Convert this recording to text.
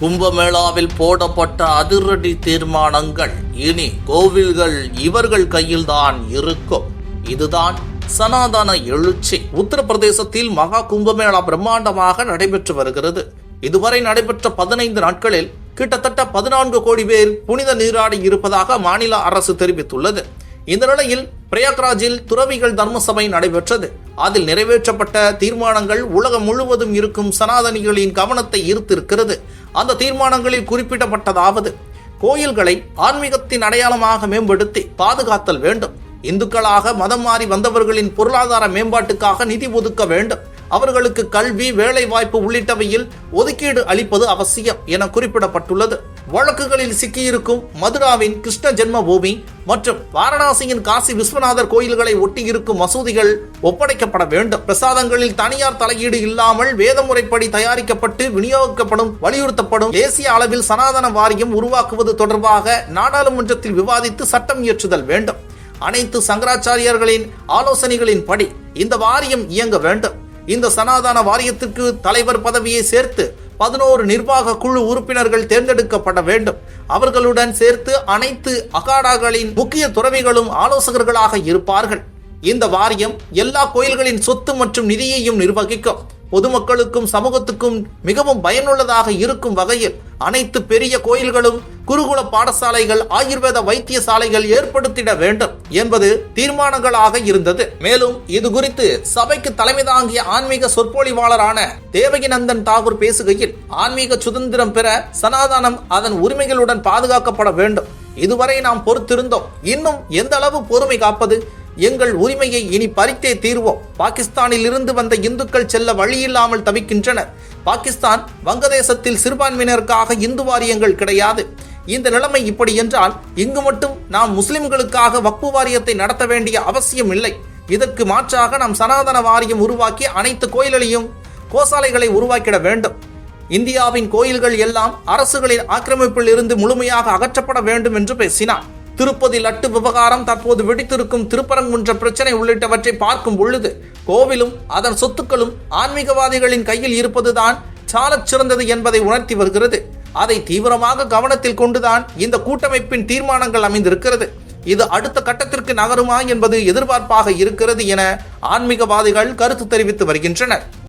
கும்பமேளாவில் போடப்பட்ட அதிரடி தீர்மானங்கள். இனி கோவில்கள் இவர்கள் கையில்தான் இருக்கும். இதுதான் சனாதன எழுச்சி. உத்தரப்பிரதேசத்தில் மகா கும்பமேளா பிரம்மாண்டமாக நடைபெற்று வருகிறது. இதுவரை நடைபெற்ற பதினைந்து நாட்களில் கிட்டத்தட்ட பதினான்கு கோடி பேர் புனித நீராடி இருப்பதாக மாநில அரசு தெரிவித்துள்ளது. இந்த நிலையில் பிரயாக்ராஜில் துறவிகள் தர்மசபை நடைபெற்றது. அதில் நிறைவேற்றப்பட்ட தீர்மானங்கள் உலகம் முழுவதும் இருக்கும் சனாதனிகளின் கவனத்தை ஈர்த்திருக்கிறது. அந்த தீர்மானங்களில் குறிப்பிடப்பட்டதாவது. கோயில்களை ஆன்மீகத்தின் அடையாளமாக மேம்படுத்தி பாதுகாத்தல் வேண்டும். இந்துக்களாக மதம் மாறி வந்தவர்களின் பொருளாதார மேம்பாட்டுக்காக நிதி ஒதுக்க வேண்டும். அவர்களுக்கு கல்வி வேலை வாய்ப்பு உள்ளிட்டவையில் ஒதுக்கீடு அளிப்பது அவசியம் என குறிப்பிடப்பட்டுள்ளது. வழக்குகளில் சிக்கியிருக்கும் மதுராவின் கிருஷ்ண ஜென்மபூமி மற்றும் வாரணாசியின் காசி விஸ்வநாதர் கோயில்களை ஒட்டியிருக்கும் மசூதிகள் ஒப்படைக்கப்பட வேண்டும். பிரசாதங்களில் தனியார் தலையீடு இல்லாமல் வேத முறைப்படி தயாரிக்கப்பட்டு விநியோகிக்கப்படும் வலியுறுத்தப்படும் தேசிய அளவில் சனாதன வாரியம் உருவாக்குவது தொடர்பாக நாடாளுமன்றத்தில் விவாதித்து சட்டம் இயற்றுதல் வேண்டும். அனைத்து சங்கராச்சாரியர்களின் ஆலோசனைகளின் படி இந்த வாரியம் இயங்க வேண்டும். இந்த சனாதன வாரியத்திற்கு தலைவர் பதவியை சேர்த்து பதினோரு நிர்வாக குழு உறுப்பினர்கள் தேர்ந்தெடுக்கப்பட வேண்டும். அவர்களுடன் சேர்த்து அனைத்து அகாடாக்களின் முக்கிய துறவிகளும் ஆலோசகர்களாக இருப்பார்கள். இந்த வாரியம் எல்லா கோயில்களின் சொத்து மற்றும் நிதியையும் நிர்வகிக்கும். பொதுமக்களுக்கும் சமூகத்துக்கும் மிகவும் பயனுள்ளதாக இருக்கும் வகையில் அனைத்து பெரிய கோயில்களும் குருகுல பாடசாலைகள் ஆயுர்வேத வைத்தியசாலைகள் ஏற்படுத்திட வேண்டும் என்பது தீர்மானங்களாக இருந்தது. மேலும் இது குறித்து சபைக்கு தலைமை தாங்கிய ஆன்மீக சொற்பொழிவாளரான தேவகிநந்தன் தாகூர் பேசுகையில் ஆன்மீக சுதந்திரம் பெற சனாதனம் அதன் உரிமைகளுடன் பாதுகாக்கப்பட வேண்டும். இதுவரை நாம் பொறுத்திருந்தோம். இன்னும் எந்த அளவு பொறுமை காப்பது எங்கள் உரிமையை இனி பறித்தே தீர்வோம். பாகிஸ்தானில் இருந்து வந்த இந்துக்கள் செல்ல வழியில்லாமல் தவிக்கின்றனர். பாகிஸ்தான் வங்கதேசத்தில் சிறுபான்மையினருக்காக இந்து வாரியங்கள் கிடையாது. இந்த நிலைமை இப்படி என்றால் இங்கு மட்டும் நாம் முஸ்லிம்களுக்காக வக்பு வாரியத்தை நடத்த வேண்டிய அவசியம் இல்லை. இதற்கு மாற்றாக நாம் சனாதன வாரியம் உருவாக்கி அனைத்து கோயில்களையும் கோசாலைகளை உருவாக்கிட வேண்டும். இந்தியாவின் கோயில்கள் எல்லாம் அரசுகளின் ஆக்கிரமிப்பில் இருந்து முழுமையாக அகற்றப்பட வேண்டும் என்று பேசினார் திருப்பதி லட்டு விவகாரம் தற்போது வெடித்திருக்கும் திருப்பரங்குன்ற பிரச்சனை உள்ளிட்டவற்றை பார்க்கும் பொழுது கோவிலும் அதன் சொத்துக்களும் ஆன்மீகவாதிகளின் கையில் இருப்பதுதான் சாலச் சிறந்தது என்பதை உணர்த்தி வருகிறது. அதை தீவிரமாக கவனத்தில் கொண்டுதான் இந்த கூட்டமைப்பின் தீர்மானங்கள் அமைந்திருக்கிறது. இது அடுத்த கட்டத்திற்கு நகருமா என்பது எதிர்பார்ப்பாக இருக்கிறது என ஆன்மீகவாதிகள் கருத்து தெரிவித்து வருகின்றனர்.